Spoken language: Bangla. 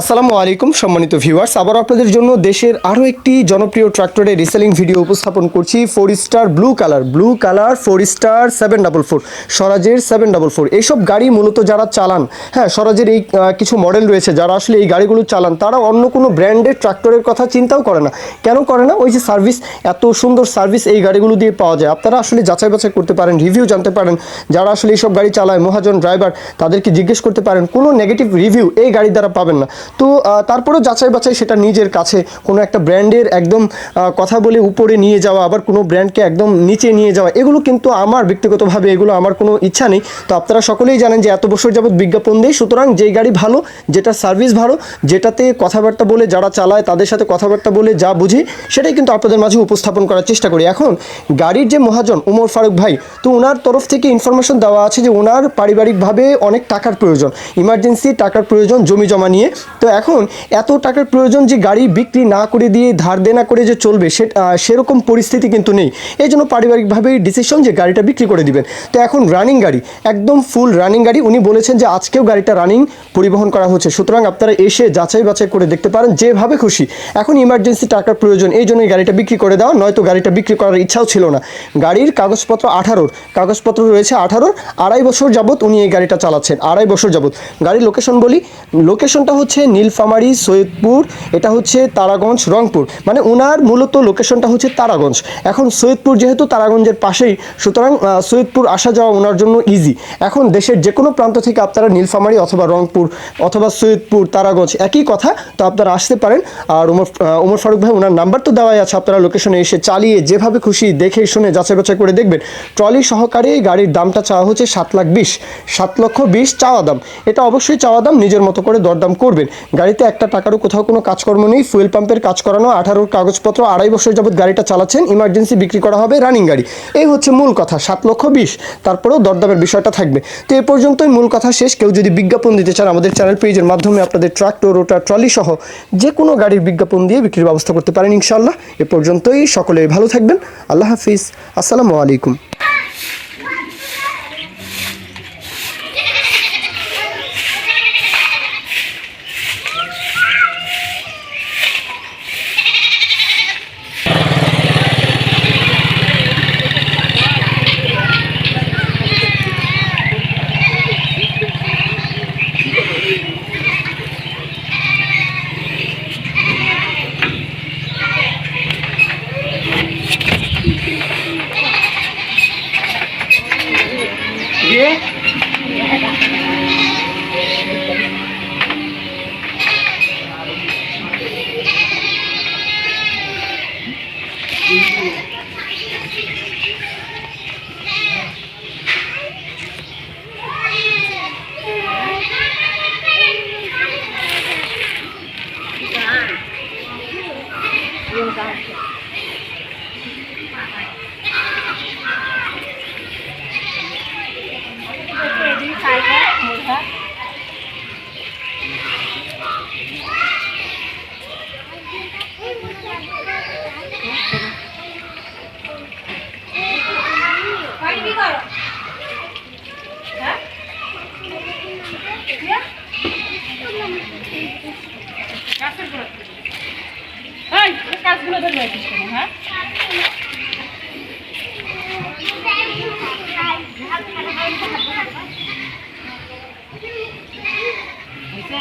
আসসালামু আলাইকুম, সম্মানিত ভিউয়ার্স আবার আপনাদের জন্য দেশের আরও একটি জনপ্রিয় ট্রাক্টরের রিসেলিং ভিডিও উপস্থাপন করছি। Four star blue colour blue colour four star seven double four স্বরাজের সেভেন ডাবল ফোর এইসব গাড়ি মূলত যারা চালান হ্যাঁ স্বরাজের এই কিছু মডেল রয়েছে, যারা আসলে এই গাড়িগুলো চালান, তারা অন্য কোনো ব্র্যান্ডের ট্রাক্টরের কথা চিন্তাও করে না। কেন করে না? ওই যে সার্ভিস এত সুন্দর সার্ভিস এই গাড়িগুলো দিয়ে পাওয়া যায়। আপনারা আসলে যাচাই বাছাই করতে পারেন রিভিউ জানতে পারেন। যারা আসলে এইসব গাড়ি চালায়, মহাজন ড্রাইভার তাদেরকে জিজ্ঞেস করতে পারেন। কোনো নেগেটিভ রিভিউ এই গাড়ি দ্বারা পাবেন না। তো তারপরেও যাচাই বাছাই সেটা নিজের কাছে। কোনো একটা ব্র্যান্ডের একদম কথা বলে উপরে নিয়ে যাওয়া, আবার কোনো ব্র্যান্ডকে একদম নিচে নিয়ে যাওয়া, এগুলো কিন্তু আমার ব্যক্তিগতভাবে এগুলো আমার কোনো ইচ্ছা নেই। তো আপনারা সকলেই জানেন যে এত বছর যাবত বিজ্ঞাপন দেয় সুতরাং যেই গাড়ি ভালো, যেটা সার্ভিস ভালো, যেটাতে কথাবার্তা বলে যারা চালায়, তাদের সাথে কথাবার্তা বলে যা বুঝি, সেটাই কিন্তু আপনাদের মাঝে উপস্থাপন করার চেষ্টা করি। এখন, গাড়ির যে মহাজন উমর ফারুক ভাই, তো ওনার তরফ থেকে ইনফরমেশন দেওয়া আছে যে ওনার পারিবারিকভাবে অনেক টাকার প্রয়োজন। ইমার্জেন্সি টাকার প্রয়োজন, জমি জমা নিয়ে। তো এখন এত টাকার প্রয়োজন যে গাড়ি বিক্রি না করে দিয়ে ধার দেনা করে যে চলবে, সে সেরকম পরিস্থিতি কিন্তু নেই। এই জন্য পারিবারিকভাবেই ডিসিশন যে গাড়িটা বিক্রি করে দিবেন। তো এখন রানিং গাড়ি, একদম ফুল রানিং গাড়ি, উনি বলেছেন যে আজকেও গাড়িটা রানিং পরিবহন করা হচ্ছে। সুতরাং আপনারা এসে যাচাই বাছাই করে দেখতে পারেন, যেভাবে খুশি। এখন ইমার্জেন্সি টাকার প্রয়োজন এই জন্য এই গাড়িটা বিক্রি করে দেওয়া, নয়তো গাড়িটা বিক্রি করার ইচ্ছাও ছিল না। গাড়ির কাগজপত্র আঠারোর কাগজপত্র রয়েছে আঠারোর আড়াই বছর যাবত উনি এই গাড়িটা চালাচ্ছেন, আড়াই বছর যাবত গাড়ির লোকেশন বলি লোকেশনটা হচ্ছে নীলফামারী সৈয়দপুর এটা হচ্ছে তারাগঞ্জ রংপুর। মানে ওনার মূলত লোকেশনটা হচ্ছে তারাগঞ্জ। এখন সৈয়দপুর যেহেতু তারাগঞ্জের পাশেই সুতরাং সৈয়দপুর আসা যাওয়া ওনার জন্য ইজি এখন দেশের যে কোনো প্রান্ত থেকে আপনারা নীলফামারী অথবা রংপুর অথবা সৈয়দপুর তারাগঞ্জ একই কথা তো আপনারা আসতে পারেন। আর উমর আহ, উমর ফারুক ভাই ওনার নাম্বার তো দেওয়াই আছে আপনারা লোকেশনে এসে চালিয়ে যেভাবে খুশি দেখে শুনে যাচাই বাছাই করে দেখবেন। ট্রলি সহকারে গাড়ির দামটা চাওয়া হচ্ছে সাত লাখ বিশ সাত লক্ষ বিশ চাওয়া দাম। এটা অবশ্যই চাওয়া দাম নিজের মতো করে দরদাম করবেন। গাড়িতে একটা টাকারও কোথাও কোনো কাজকর্ম নেই ফুয়েল পাম্পের কাজ করানো, আঠারোর কাগজপত্র, আড়াই বছর যাবত গাড়িটা চালাচ্ছেন ইমার্জেন্সি বিক্রি করা হবে রানিং গাড়ি। এই হচ্ছে মূল কথা, সাত লক্ষ বিশ, তারপরেও দরদামের বিষয়টা থাকবে। তো এ পর্যন্তই মূল কথা শেষ, কেউ যদি বিজ্ঞাপন দিতে চান আমাদের চ্যানেল পেজের মাধ্যমে, আপনাদের ট্রাক্টর রোটার ট্রলি সহ যে কোনো গাড়ির বিজ্ঞাপন দিয়ে বিক্রির ব্যবস্থা করতে পারেন ইনশাল্লাহ এ পর্যন্তই, সকলে ভালো থাকবেন, আল্লাহ হাফিজ, আসসালামু আলাইকুম। এই, এই কাজগুলো ধরে রাখিস কেন, হ্যাঁ? হয়েছে?